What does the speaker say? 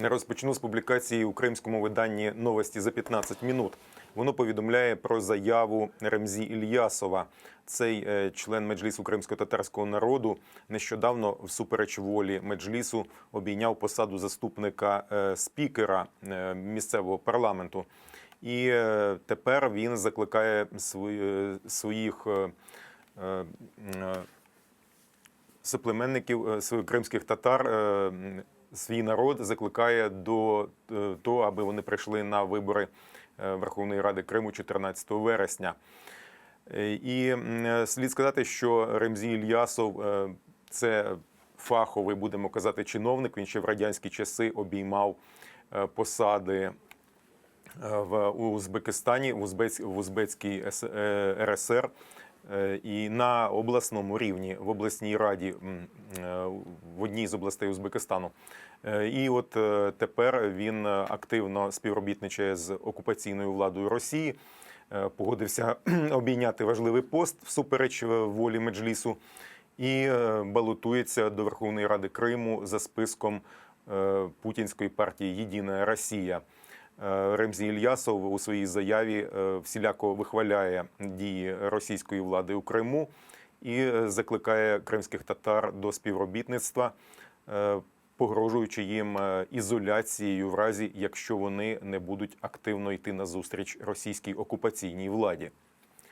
Розпочну з публікації у кримському виданні новості за 15 минут. Воно повідомляє про заяву Ремзі Ільясова. Цей е, член меджлісу кримсько-татарського народу нещодавно, всупереч волі меджлісу, обійняв посаду заступника е, спікера е, місцевого парламенту. І тепер він закликає свої- своїх е, своїх кримських татар. Свій народ закликає до е, того, аби вони прийшли на вибори е, Верховної Ради Криму 14 вересня. Е, І слід сказати, що Ремзі Ільясов це фаховий, будемо казати, чиновник. Він ще в радянські часи обіймав посади в Узбекистані, в, Узбець, Узбецькій РСР і на обласному рівні в обласній раді е, в одній з областей Узбекистану. Е, І от е, тепер він е, активно співробітничає з окупаційною владою Росії. Е, Погодився обійняти важливий пост всупереч е, волі меджлісу і е, балотується до Верховної Ради Криму за списком е, путінської партії Єдина Росія. Е, Ремзі Ільясов у своїй заяві е, всіляко вихваляє дії російської влади у Криму і е, закликає кримських татар до співробітництва, погрожуючи їм ізоляцією в разі, якщо вони не будуть активно йти на зустріч російській окупаційній владі.